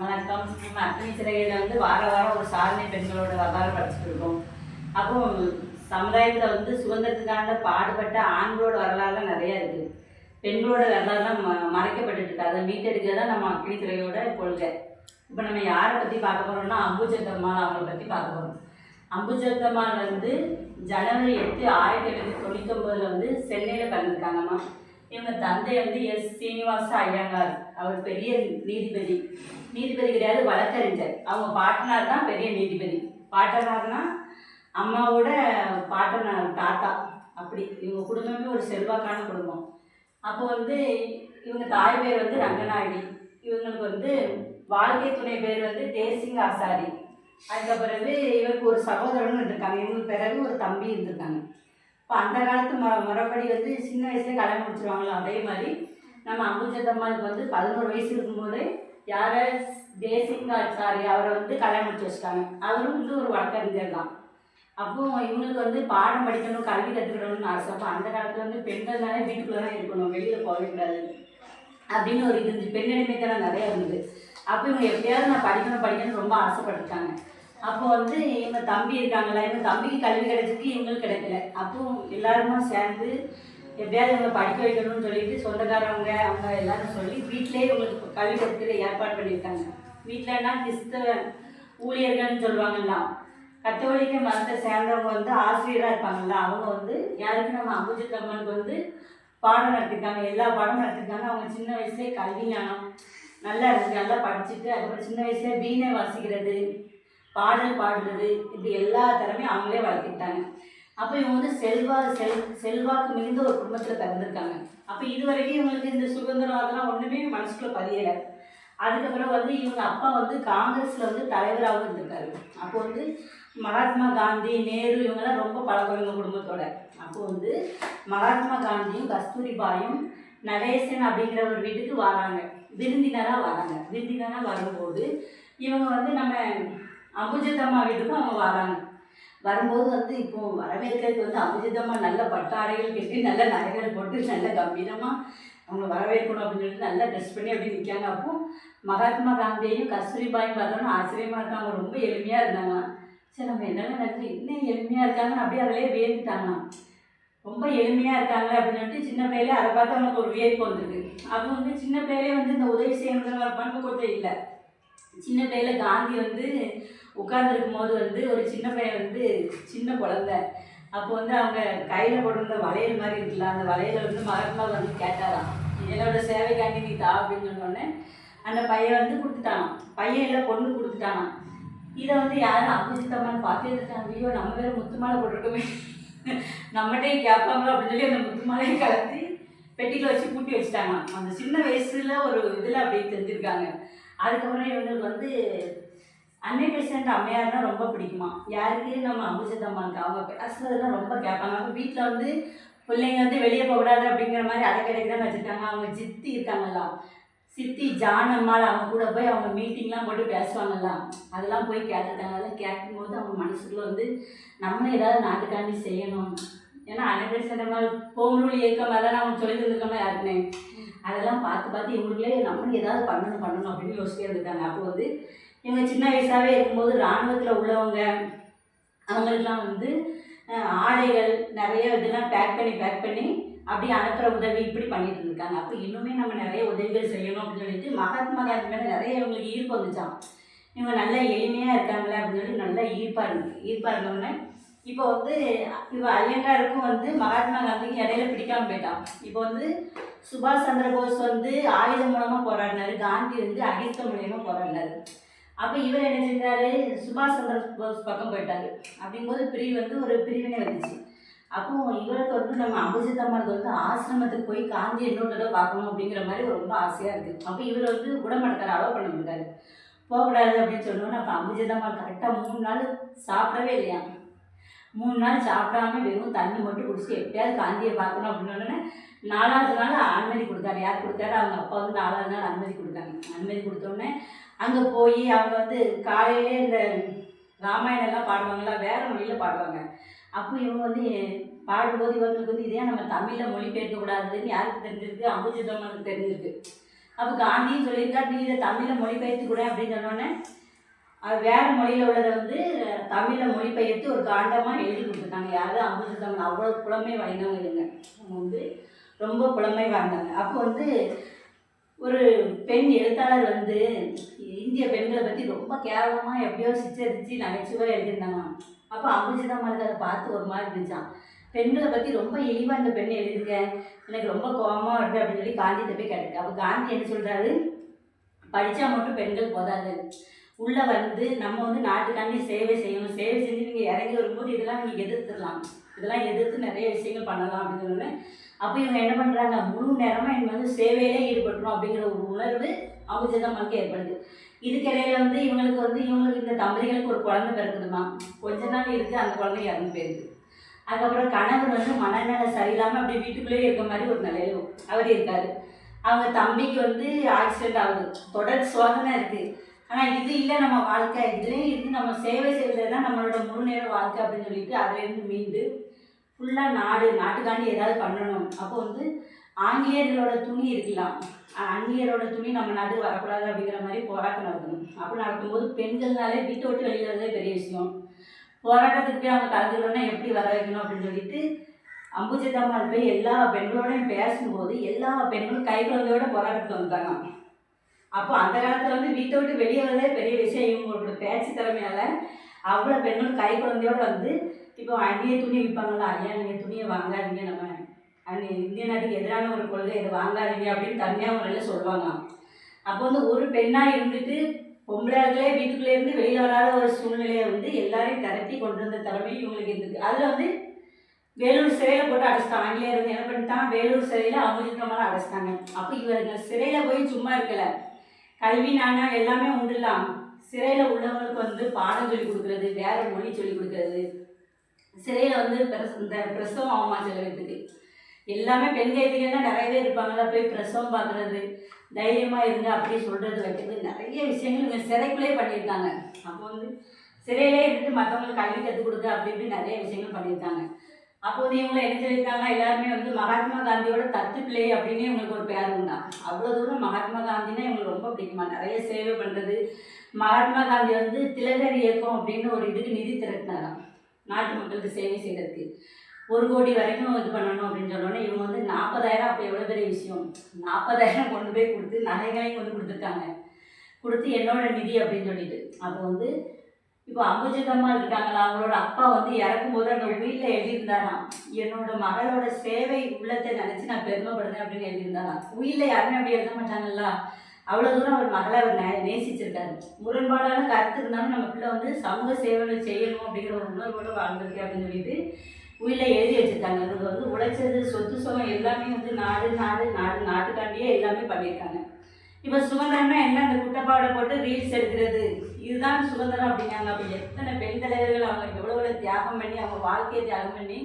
வணக்கம். நம்ம அத்தனை சிறையில் வந்து வார வாரம் ஒரு சாதனை பெண்களோட வரலாறு படிச்சுட்டு இருக்கோம் அப்போ சமுதாயத்தில் வந்து சுதந்திரத்துக்கான பாடுபட்ட ஆண்களோட வரலாறுலாம் நிறையா இருக்குது பெண்களோட வரலாறுலாம் ம மறைக்கப்பட்டுட்டு இருக்கு. அதை மீட்டெடுக்க தான் நம்ம அக்னித்துறையோட கொள்கை. இப்போ நம்ம யாரை பற்றி பார்க்க போகிறோம்னா அம்புஜத்தம்மாள் அவங்கள பற்றி பார்க்க போகிறோம் அம்புஜத்தம்மாள் வந்து ஜனவரி எட்டு ஆயிரத்தி எழுநூற்றி தொண்ணூத்தொம்பதில் வந்து சென்னையில் பிறந்திருக்காங்கம்மா. இவங்க தந்தை வந்து எஸ் சீனிவாச ஐயங்கார். அவர் பெரிய நீதிபதி. நீதிபதி கிடையாது வழக்கறிஞர். அவங்க பாட்டனார் தான் பெரிய நீதிபதி. பாட்டனார்னா அம்மாவோட பாட்டனார் தாத்தா. அப்படி. இவங்க குடும்பமே ஒரு செல்வாக்கான குடும்பம். அப்போ வந்து இவங்க தாய் பேர் வந்து ரங்கநாயகி. இவங்களுக்கு வந்து வாழ்க்கை துணை பேர் வந்து தேசிங்க ஆசாரி. அதுக்கு பிறகு இவருக்கு ஒரு சகோதரனும் இருந்திருக்காங்க. இவங்களுக்கு பிறகு ஒரு தம்பி இருந்திருக்காங்க. இப்போ அந்த காலத்து ம முறைப்படி வந்து சின்ன வயசுலேயே கல்யாணம் முடிச்சிருவாங்களோ? அதே மாதிரி நம்ம அம்புஜத்தம்மாளுக்கு வந்து பதினோரு வயசு இருக்கும்போது யாரை தேசிங்க ஆச்சாரி அவரை வந்து கல்யாணம் முடிச்சு வச்சுட்டாங்க. அவரும் வந்து ஒரு வழக்கறிஞர் தான். அப்போ இவங்களுக்கு வந்து பாடம் படிக்கணும் கல்வி கற்றுக்கணும்னு ஆசை. அப்போ அந்த காலத்தில் வந்து பெண்கள் தானே வீட்டுக்குள்ளே தான் இருக்கணும் வெளியில் போகவே கூடாது அப்படின்னு ஒரு இது இருந்துச்சு. பெண் நிறையா இருந்தது. அப்போ இவங்க எப்படியாவது நான் படிக்கணும் படிக்கணும்னு ரொம்ப ஆசைப்பட்டுட்டாங்க அப்போ வந்து இவங்க தம்பி இருக்காங்களா இவங்க தம்பிக்கு கல்வி கிடைச்சிருக்கு இவங்களுக்கு கிடைக்கல. அப்போ எல்லாருமா சேர்ந்து எப்படியாவது இவங்களை படிக்க வைக்கணும்னு சொல்லிட்டு சொந்தக்காரவங்க அவங்க எல்லாரும் சொல்லி வீட்டிலேயே இவங்களுக்கு கல்வி கற்றுக்கிற ஏற்பாடு பண்ணியிருக்காங்க. வீட்டிலன்னா கிறிஸ்தவ ஊழியர்கள்னு சொல்லுவாங்கல்ல கத்தோலிக்க மதத்தை சேர்ந்தவங்க வந்து ஆசிரியராக இருப்பாங்கல்ல அவங்க வந்து யாருக்கு நம்ம அம்புஜத்தம்மனுக்கு வந்து பாடம் நடத்திருக்காங்க எல்லா பாடமும் நடத்திருக்காங்க. அவங்க சின்ன வயசுலேயே கல்வி ஞானம் நல்லா இருந்துச்சு நல்லா படிச்சுட்டு அதுக்கப்புறம் சின்ன வயசுல வீணை வாசிக்கிறது. பாடல் பாடுறது இப்படி எல்லா திறமையும் அவங்களே வளர்த்துக்கிட்டாங்க. அப்போ இவங்க வந்து செல்வா செல் செல்வாக்கு மிகுந்த ஒரு குடும்பத்தில் பிறந்திருக்காங்க. அப்போ இது வரைக்கும் இவங்களுக்கு இந்த சுதந்திரம் அதெல்லாம் ஒன்றுமே மனசுக்குள்ள பதியலை. அதுக்கப்புறம் வந்து இவங்க அப்பா வந்து காங்கிரஸில் வந்து தலைவராகவும் இருந்திருக்காரு. அப்போ வந்து மகாத்மா காந்தி நேரு இவங்கெல்லாம் ரொம்ப பழகுறவங்க குடும்பத்தோட. அப்போ வந்து மகாத்மா காந்தியும் கஸ்தூரிபாயும் நடேசன் அப்படிங்கிற ஒரு வீட்டுக்கு வராங்க. விருந்தினராக வராங்க. விருந்தினராக வரும்போது இவங்க வந்து நம்ம அம்புஜத்தம்மா வீட்டுக்கும் அவங்க வராங்க. வரும்போது வந்து இப்போ வரவேற்கிறதுக்கு வந்து அபிஜிதம்மா நல்ல பட்டாடைகள் கட்டி நல்ல நகைகள் போட்டு நல்ல கம்பீரமாக அவங்க வரவேற்கணும் அப்படின்னு சொல்லிட்டு நல்லா ட்ரெஸ் பண்ணி அப்படி நிற்காங்க அப்போ மகாத்மா காந்தியையும் கஸ்தூரிபாயும் பார்த்தோன்னா ஆச்சரியமாக இருக்காங்க. ரொம்ப எளிமையாக இருந்தாங்க. சரி நம்ம என்னென்ன நினச்சி இன்னும் எளிமையாக இருக்காங்கன்னு அப்படியே அதிலே வேந்துட்டாங்க ரொம்ப எளிமையாக இருக்காங்க அப்படின்னு சொல்லிட்டு சின்ன பிள்ளையிலே அதை பார்த்து அவங்களுக்கு ஒரு வியப்பு வந்திருக்கு. அப்போ வந்து சின்ன பிள்ளையிலே வந்து இந்த உதவி செய்யணுங்கிற பண்பு கொஞ்சம் இல்லை. சின்ன பிள்ளையில காந்தி வந்து உட்கார்ந்துருக்கும் போது வந்து ஒரு சின்ன பையன் வந்து சின்ன குழந்தை. அப்போ வந்து அவங்க கையில் போட்டிருந்த வளையல் மாதிரி இருக்குல்ல அந்த வளையலை வந்து மகாத்மா வந்து கேட்டாராம். என்னோட சேவைக்காண்டி நீ தா அப்படின்னு சொன்னோடனே அந்த பையன் வந்து கொடுத்துட்டானான் பையன் இல்லை பொண்ணு கொடுத்துட்டானான் இதை வந்து யாரும் அபிஜித்தம்மான்னு பார்த்து இருக்காங்க ஐயோ நம்ம வேறு முத்து மாலை போட்டிருக்கோமே. நம்மகிட்டே கேட்பாங்களோ அப்படின்னு சொல்லி அந்த முத்து மாலையை கலத்தி பெட்டியில் வச்சு பூட்டி வச்சுட்டாங்க அந்த சின்ன வயசில் ஒரு இதில் அப்படி தெரிஞ்சிருக்காங்க அதுக்கப்புறம் இவங்களுக்கு வந்து அன்னை பேசுகிற அம்மையார்னா ரொம்ப பிடிக்குமா? யாருக்கு? நம்ம அம்புஜத்தம்மாவுக்கு அவங்க பேசுறதுலாம் ரொம்ப கேட்பாங்க. அப்போ வீட்டில் வந்து பிள்ளைங்க வந்து வெளியே போகக்கூடாது அப்படிங்கிற மாதிரி அதை கிடைக்கு தான் வச்சுருக்காங்க. அவங்க சித்தி இருக்காங்கல்ல. சித்தி ஜான் அம்மாள் அவங்க கூட போய் அவங்க மீட்டிங்லாம் போட்டு பேசுவாங்கல்ல. அதெல்லாம் போய் கேட்டுருக்காங்க அதெல்லாம் கேட்கும்போது அவங்க மனசுக்குள்ள வந்து நம்ம ஏதாவது நாட்டுக்காண்டி செய்யணும். ஏன்னா அன்னை மாதிரி போகணும் இயக்கம் அதெல்லாம் அவங்க சொல்லி தந்துருக்கோம்னா யாருக்குமே. அதெல்லாம் பார்த்து பார்த்து இவங்களுக்குள்ளே நம்ம ஏதாவது பண்ணணும் பண்ணணும் அப்படின்னு யோசிச்சுட்டே இருக்காங்க அப்போ வந்து இவங்க சின்ன வயசாகவே இருக்கும்போது இராணுவத்தில் உள்ளவங்க அவங்களுக்குலாம் வந்து ஆடைகள் நிறைய இதெல்லாம் பேக் பண்ணி பேக் பண்ணி அப்படி அனுப்புகிற உதவி இப்படி பண்ணிட்டு இருக்காங்க அப்போ இன்னுமே நம்ம நிறைய உதவிகள் செய்யணும் அப்படின்னு சொல்லிட்டு மகாத்மா காந்தி மேலே நிறைய இவங்களுக்கு ஈர்ப்பு வந்துச்சான் இவங்க நல்லா எளிமையாக இருக்காங்களே அப்படின்னு சொல்லி நல்லா ஈர்ப்பாக இருக்கு ஈர்ப்பாக இருந்தோடனே இப்போ வந்து இவ ஐயங்காருக்கும் வந்து மகாத்மா காந்திக்கு இடையில பிடிக்காம போயிட்டான். இப்போ வந்து சுபாஷ் சந்திர போஸ் வந்து ஆயுதம் மூலமாக போராடினாரு. காந்தி வந்து அகிஸ்த மூலியமாக போராடினாரு. அப்போ இவர் என்ன செஞ்சாரு? சுபாஷ் சந்திர போஸ் பக்கம் போயிட்டாரு. அப்படிங்கும்போது பிரிவு வந்து ஒரு பிரிவினை வந்துச்சு. அப்போ இவருக்கு வந்து நம்ம அபிஜித்தம்மாவுக்கு வந்து ஆசிரமத்துக்கு போய் காந்தி இன்னொரு தடவை பார்க்கணும் அப்படிங்கிற மாதிரி ரொம்ப ஆசையாக இருக்குது அப்போ இவர் வந்து விடமாட்டார் அலோவ் பண்ண மாட்டாரு. போகக்கூடாது அப்படின்னு சொன்னோன்னே அப்போ அபிஜித்தம்மா கரெக்டாக மூணு நாள் சாப்பிடவே இல்லையா? மூணு நாள் சாப்பிடாம வெறும் தண்ணி மட்டும் குடிச்சு எப்படியாவது காந்தியை பார்க்கணும் அப்படின்னு உடனே நாலாவது நாள் அனுமதி கொடுத்தாரு. யார் கொடுத்தாரு? அவங்க அப்பா வந்து நாலாவது நாள் அனுமதி கொடுத்தாங்க. அனுமதி கொடுத்தோடனே அங்கே போய் அவங்க வந்து காலையிலே இந்த ராமாயணம்லாம் பாடுவாங்களா வேறு மொழியில் பாடுவாங்க. அப்போ இவங்க வந்து பாடும்போது இவங்களுக்கு வந்து இதே நம்ம தமிழில் மொழிபெயர்க்கக்கூடாதுன்னு யாருக்கு தெரிஞ்சிருக்கு? அம்புஜிதம்மனுக்கு தெரிஞ்சிருக்கு. அப்போ காந்தியும் சொல்லியிருக்காரு நீ இதை தமிழில் மொழிபெயர்த்து கூட அப்படின்னு சொன்னோன்னே அது வேறு மொழியில் உள்ளதை வந்து தமிழில் மொழிபெயர்த்து ஒரு காண்டமாக எழுதி கொடுத்துருக்காங்க. யாரும் அம்புஜ அவ்வளோ புலமை வாய்ந்தவங்க இல்லைங்க. அவங்க வந்து ரொம்ப புலமை வாய்ந்தாங்க அப்போ வந்து ஒரு பெண் எழுத்தாளர் வந்து இந்திய பெண்களை பற்றி ரொம்ப கேவலமாக எப்படியோ சித்தரித்து நகைச்சுவாக எழுதியிருந்தாங்க அப்போ அம்புஜிதம்மாளுக்கு அதை பார்த்து ஒரு மாதிரி இருந்துச்சான் பெண்களை பற்றி ரொம்ப இழிவாக இந்த பெண் எழுதியிருக்கேன் எனக்கு ரொம்ப கோபமாக வருது அப்படின்னு சொல்லி காந்திகிட்ட போய் கேட்டுருக்கு அப்போ காந்தி என்ன சொல்கிறாரு படித்தா மட்டும் பெண்கள் போதாது. உள்ளே வந்து நம்ம வந்து நாட்டுக்காண்டி சேவை செய்யணும். சேவை செஞ்சு நீங்கள் இறங்கி வரும்போது இதெல்லாம் நீங்கள் எதிர்த்துடலாம். இதெல்லாம் எதிர்த்து நிறைய விஷயங்கள் பண்ணலாம் அப்படின்னு அப்போ இவங்க என்ன பண்ணுறாங்க முழு நேரமாக இவங்க வந்து சேவையிலே ஈடுபட்டுரும் அப்படிங்கிற ஒரு உணர்வு அவங்க சிதம்பரத்துக்கு ஏற்படுது. இதுக்கிடையில வந்து இவங்களுக்கு வந்து இவங்களுக்கு இந்த தம்பதிகளுக்கு ஒரு குழந்தை பிறக்குதுமா கொஞ்ச நாள் இருக்குது அந்த குழந்தை இறந்து போயிருது அதுக்கப்புறம் கணவர் வந்து மனநல சரியில்லாமல் அப்படியே வீட்டுக்குள்ளேயே இருக்க மாதிரி ஒரு நிலையில அவர் இருக்காரு. அவங்க தம்பிக்கு வந்து ஆக்சிடென்ட் ஆகுது. தொடர் சோதனை இருக்குது ஆனால் இது இல்லை நம்ம வாழ்க்கை. இதுலேயும் இருந்து நம்ம சேவை செய்கிறது தான் நம்மளோட முழு நேர வாழ்க்கை அப்படின்னு சொல்லிட்டு அதுலேருந்து மீண்டு ஃபுல்லாக நாடு நாட்டுக்காண்டி ஏதாவது பண்ணணும். அப்போ வந்து ஆங்கிலேயர்களோட துணி இருக்கலாம். ஆங்கிலேயரோட அந்நியரோட துணி நம்ம நாட்டுக்கு வரக்கூடாது அப்படிங்கிற மாதிரி போராட்டம் நடத்தணும். அப்படி நடக்கும்போது பெண்கள்னாலே வீட்டை விட்டு வெளியில் வரதே பெரிய விஷயம். போராட்டத்துக்கு போய் அவங்க கலந்துக்கணும்னா எப்படி வர வைக்கணும் அப்படின்னு சொல்லிட்டு அம்புஜிதம்மாள் போய் எல்லா பெண்களோடையும் பேசும்போது எல்லா பெண்களும் கை குழந்தையோட போராட்டத்துக்கு வந்துட்டாங்க அப்போ அந்த காலத்தில் வந்து வீட்டை விட்டு வெளியே வரதே பெரிய விஷயம். இவங்களோட பேச்சு திறமையால அவ்வளோ பெண்கள் கை குழந்தையோடு வந்து இப்போ அந்நிய துணி விற்பாங்களா ஐயா நீங்கள் துணியை வாங்காதீங்க நம்ம. அந்நிய இந்திய நாட்டுக்கு எதிரான ஒரு கொள்கை இதை வாங்காதீங்க அப்படின்னு தனியாக முறையில் சொல்லுவாங்க அப்போ வந்து ஒரு பெண்ணாக இருந்துட்டு பொம்பளைகளே வீட்டுக்குள்ளே இருந்து வெளியில் வராத ஒரு சூழ்நிலையை வந்து எல்லாரையும் திரட்டி கொண்டு வந்த தலைமை இவங்களுக்கு இருந்தது அதில் வந்து வேலூர் சிறையில் போட்டு அடைச்சிட்டாங்க ஆங்கிலேயர் வந்து என்ன பண்ணிட்டான்? வேலூர் சிறையில் அமுதித்தமான அடைச்சிட்டாங்க. அப்போ இவங்க சிறையில் போய் சும்மா இருக்கலை. கல்வி நாணயம் எல்லாமே உண்டுலாம். சிறையில் உள்ளவங்களுக்கு வந்து பாடம் சொல்லி கொடுக்குறது வேற மொழி சொல்லி கொடுக்குறது. சிறையில் வந்து பிரச இந்த பிரசவம் ஆகுமா சில பேர்த்துக்கு எல்லாமே பெண் கைதிகள் தான் நிறைய பேர் இருப்பாங்களா போய் பிரசவம் பார்க்குறது. தைரியமாக இருங்க அப்படி சொல்கிறது வைக்கிறது நிறைய விஷயங்கள் இவங்க சிறைக்குள்ளே பண்ணியிருக்காங்க. அப்போ வந்து சிறையிலே இருந்து மற்றவங்களுக்கு கல்வி கற்றுக் கொடுக்க அப்படி இப்படி நிறைய விஷயங்கள் பண்ணியிருக்காங்க. அப்போது இவங்களை என்ன சொல்லியிருக்காங்க? எல்லாருமே வந்து மகாத்மா காந்தியோட தத்து பிள்ளை அப்படின்னு இவங்களுக்கு ஒரு பேர் உண்டா? அவ்வளோ தூரம் மகாத்மா காந்தினா இவங்களுக்கு ரொம்ப பிடிக்குமா? நிறைய சேவை பண்ணுறது மகாத்மா காந்தி வந்து திலகர் இயக்கம் அப்படின்னு ஒரு இதுக்கு நிதி திரட்டினாராம். நாட்டு மக்களுக்கு சேவை செய்கிறதுக்கு ஒரு கோடி வரைக்கும் இது பண்ணணும் அப்படின்னு சொன்னோன்னே இவங்க வந்து நாற்பதாயிரம் அப்போ எவ்வளோ பெரிய விஷயம்? நாற்பதாயிரம் கொண்டு போய் கொடுத்து நகைகளையும் கொண்டு கொடுத்துருக்காங்க. கொடுத்து என்னோட நிதி அப்படின்னு சொல்லிட்டு. அப்போ வந்து இப்போ அம்புஜத்தம்மா இருக்காங்களா? அவங்களோட அப்பா வந்து இறக்கும்போது அந்த வீட்டில் எழுதியிருந்தாராம். என்னோட மகளோட சேவை உள்ளத்தை நினச்சி நான் பெருமைப்படுறேன் அப்படின்னு எழுதியிருந்தாராம். உயிரில் யாருமே அப்படி எழுத மாட்டாங்கல்ல? அவ்வளோ தூரம் அவர் மகளை அவர் நே நேசிச்சிருக்காரு. முரண்பாடான கருத்து இருந்தாலும் நம்ம பிள்ளை வந்து சமூக சேவைகள் செய்யணும் அப்படிங்கிற ஒரு உணர்வோடு வாழ்ந்திருக்கு அப்படின்னு சொல்லிட்டு உயிரில் எழுதி வச்சிருக்காங்க. இவங்க வந்து உழைச்சது சொத்து சுகம் எல்லாமே வந்து நாடு நாடு நாடு நாட்டுக்காண்டியே எல்லாமே பண்ணியிருக்காங்க. இப்போ சுதந்திரம்னா என்ன? அந்த குட்டப்பாடை போட்டு ரீல்ஸ் எடுக்கிறது. இதுதான் சுதந்திரம் அப்படிங்காங்க அப்படி எத்தனை பெண் தலைவர்கள் அவங்க எவ்வளோ எவ்வளோ தியாகம் பண்ணி அவங்க வாழ்க்கையை தியாகம் பண்ணி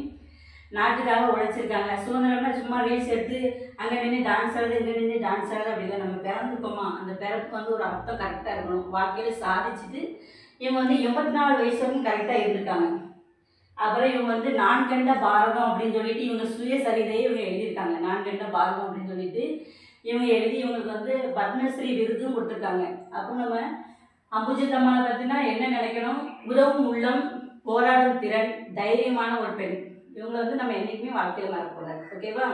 நாட்டுக்காக உழைச்சிருக்காங்க. சுதந்திரம்னா சும்மா ரீல்ஸ் எடுத்து அங்கே நின்று டான்ஸ் ஆகுது இங்கே நின்று டான்ஸ் ஆகுது அப்படி இல்லை நம்ம பிறந்துருக்கோமா? அந்த பிறப்புக்கு வந்து ஒரு அர்த்தம் கரெக்டாக இருக்கணும். வாழ்க்கையில் சாதிச்சுட்டு இவங்க வந்து எண்பத்தி நாலு வயசு வரைக்கும் கரெக்டாக இருந்திருக்காங்க. அப்புறம் இவங்க வந்து நான் கண்ட பாரதம் அப்படின்னு சொல்லிட்டு இவங்க சுயசரிதையை இவங்க எழுதியிருக்காங்க. நான் கண்ட பாரதம் அப்படின்னு சொல்லிட்டு இவங்க எழுதி இவங்களுக்கு வந்து பத்மஸ்ரீ விருதும் கொடுத்துருக்காங்க. அப்போ நம்ம அம்புஜத்தம்மாவை பற்றினா என்ன நினைக்கணும்? உதவும் உள்ளம் போராடும் திறன் தைரியமான ஒரு பெண். இவங்களை வந்து நம்ம என்றைக்குமே வாழ்க்கையில் மறக்கக்கூடாது. ஓகேவா